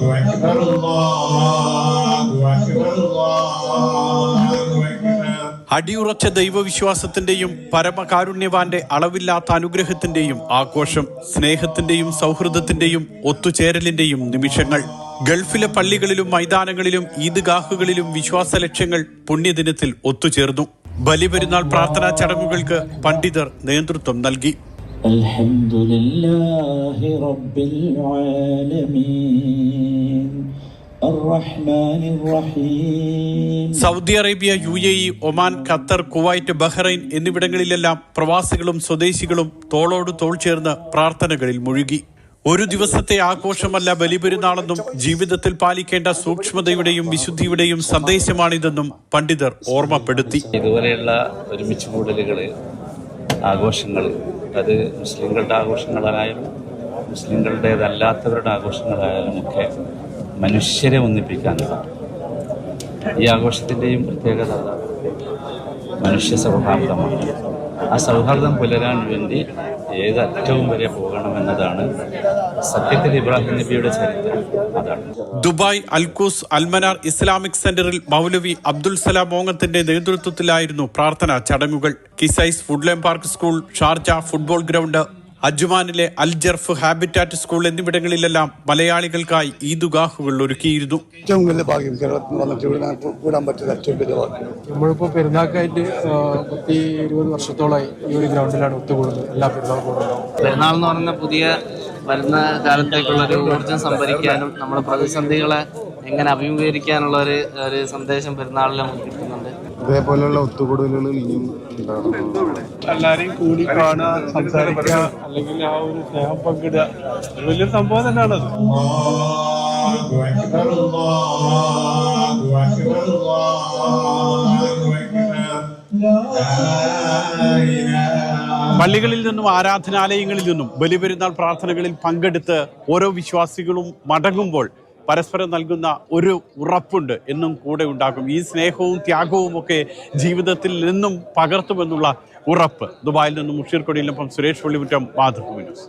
أكبر الله أكبر الله أكبر അടിയുറച്ച ദൈവവിശ്വാസത്തിന്റെയും പരമകാരുണ്യവാന്റെ അളവില്ലാത്ത അനുഗ്രഹത്തിന്റെയും ആഘോഷം സ്നേഹത്തിന്റെയും സൗഹൃദത്തിന്റെയും ഒത്തുചേരലിന്റെയും നിമിഷങ്ങൾ ഗൾഫിലെ പള്ളികളിലും മൈതാനങ്ങളിലും ഈദ്ഗാഹുകളിലും വിശ്വാസ ലക്ഷ്യങ്ങൾ പുണ്യദിനത്തിൽ ഒത്തുചേർന്നു ബലിപെരുന്നാൾ പ്രാർത്ഥനാ ചടങ്ങുകൾക്ക് പണ്ഡിതർ നേതൃത്വം നൽകി الحمد لله رب العالمين الرحمن الرحيم Saudi Arabia U A E Oman Qatar Kuwait Bahrain എന്നിവിടങ്ങളിലെല്ലാം പ്രവാസികളും സ്വദേശികളും തോളോട് തോൾ ചേർന്ന് പ്രാർത്ഥനകളിൽ മുഴുകി ഒരു ദിവസത്തെ ആഘോഷമല്ല ബലിപെരുന്നാളെന്നും ജീവിതത്തിൽ പാലിക്കേണ്ട സൂക്ഷ്മതയുടെയും വിശുദ്ധിയുടെയും സന്ദേശമാണിതെന്നും പണ്ഡിതർ ഓർമ്മപ്പെടുത്തി ഇതുപോലെയുള്ള ഒരുമിച്ച് കൂടലുകൾ ആഘോഷങ്ങൾ. അത് മുസ്ലിങ്ങളുടെ ആഘോഷങ്ങളായാലും മുസ്ലിങ്ങളുടേതല്ലാത്തവരുടെ ആഘോഷങ്ങളായാലും ഒക്കെ മനുഷ്യരെ ഒന്നിപ്പിക്കാനുള്ളതാണ് ഈ ആഘോഷത്തിന്റെയും പ്രത്യേകത മനുഷ്യ സൗഹാർദ്ദമാണ്. ആ സൗഹാർദ്ദം പുലരാൻ വേണ്ടി ഏതറ്റവും വരെ പോകണമെന്നതാണ് സത്യത്തിൽ ഇബ്രാഹിം നബിയുടെ ചരിത്രം അതാണ്. ദുബായ് അൽക്കൂസ് അൽമനാർ ഇസ്ലാമിക് സെന്ററിൽ മൗലവി അബ്ദുൽ സലാം മോങ്ങത്തിന്റെ നേതൃത്വത്തിലായിരുന്നു പ്രാർത്ഥനാ ചടങ്ങുകൾ. Qusais woodland park school Sharjah football ground അജ്മാനിലെ Al Jurf habitat school എന്നിവിടങ്ങളിലെല്ലാം മലയാളികൾക്കായി ഈദുഗാഹുകൾ ഒരുക്കിയിരുന്നു. ഏറ്റവും വലിയ ഭാഗ്യം കേരളത്തിൽ വന്നിട്ട് കൂടാൻ പറ്റിയത് ഏറ്റവും വലിയ ഭാഗ്യം. നമ്മളിപ്പോൾ പെരുന്നാൾക്കായിട്ട് പത്തി ഇരുപത് വർഷത്തോളമായി ഈ ഒരു ഗ്രൗണ്ടിലാണ് ഒത്തുകൂടുന്നത്. എല്ലാ പെരുന്നാൾ പെരുന്നാൾ എന്ന് പറയുന്ന പുതിയ വരുന്ന കാലത്തേക്കുള്ള ഒരു ഊർജം സംഭരിക്കാനും നമ്മുടെ പ്രതിസന്ധികളെ എങ്ങനെ അഭിമുഖീകരിക്കാനുള്ള ഒരു ഒരു സന്ദേശം പെരുന്നാളിൽ നമുക്ക് കിട്ടുന്നുണ്ട്. ഇതേപോലെയുള്ള ഒത്തുകൂടലുകൾ ഇനിയും എല്ലാരെയും കൂടി കാണുക സംസാരിക്കുക അല്ലെങ്കിൽ ആ ഒരു സ്നേഹം പങ്കിടുക. വലിയ സംഭവം തന്നെയാണത്. Yeah. പള്ളികളിൽ നിന്നും ആരാധനാലയങ്ങളിൽ നിന്നും ബലിപെരുന്നാൾ പ്രാർത്ഥനകളിൽ പങ്കെടുത്ത് ഓരോ വിശ്വാസികളും മടങ്ങുമ്പോൾ പരസ്പരം നൽകുന്ന ഒരു ഉറപ്പുണ്ട് എന്നും കൂടെ ഉണ്ടാകും. ഈ സ്നേഹവും ത്യാഗവും ഒക്കെ ജീവിതത്തിൽ നിന്നും പകർത്തുമെന്നുള്ള ഉറപ്പ് ദുബായിൽ നിന്നും മുഷീർ കൊടിയിലൊപ്പം സുരേഷ് പള്ളിമുറ്റം മാതൃഭൂമി ന്യൂസ്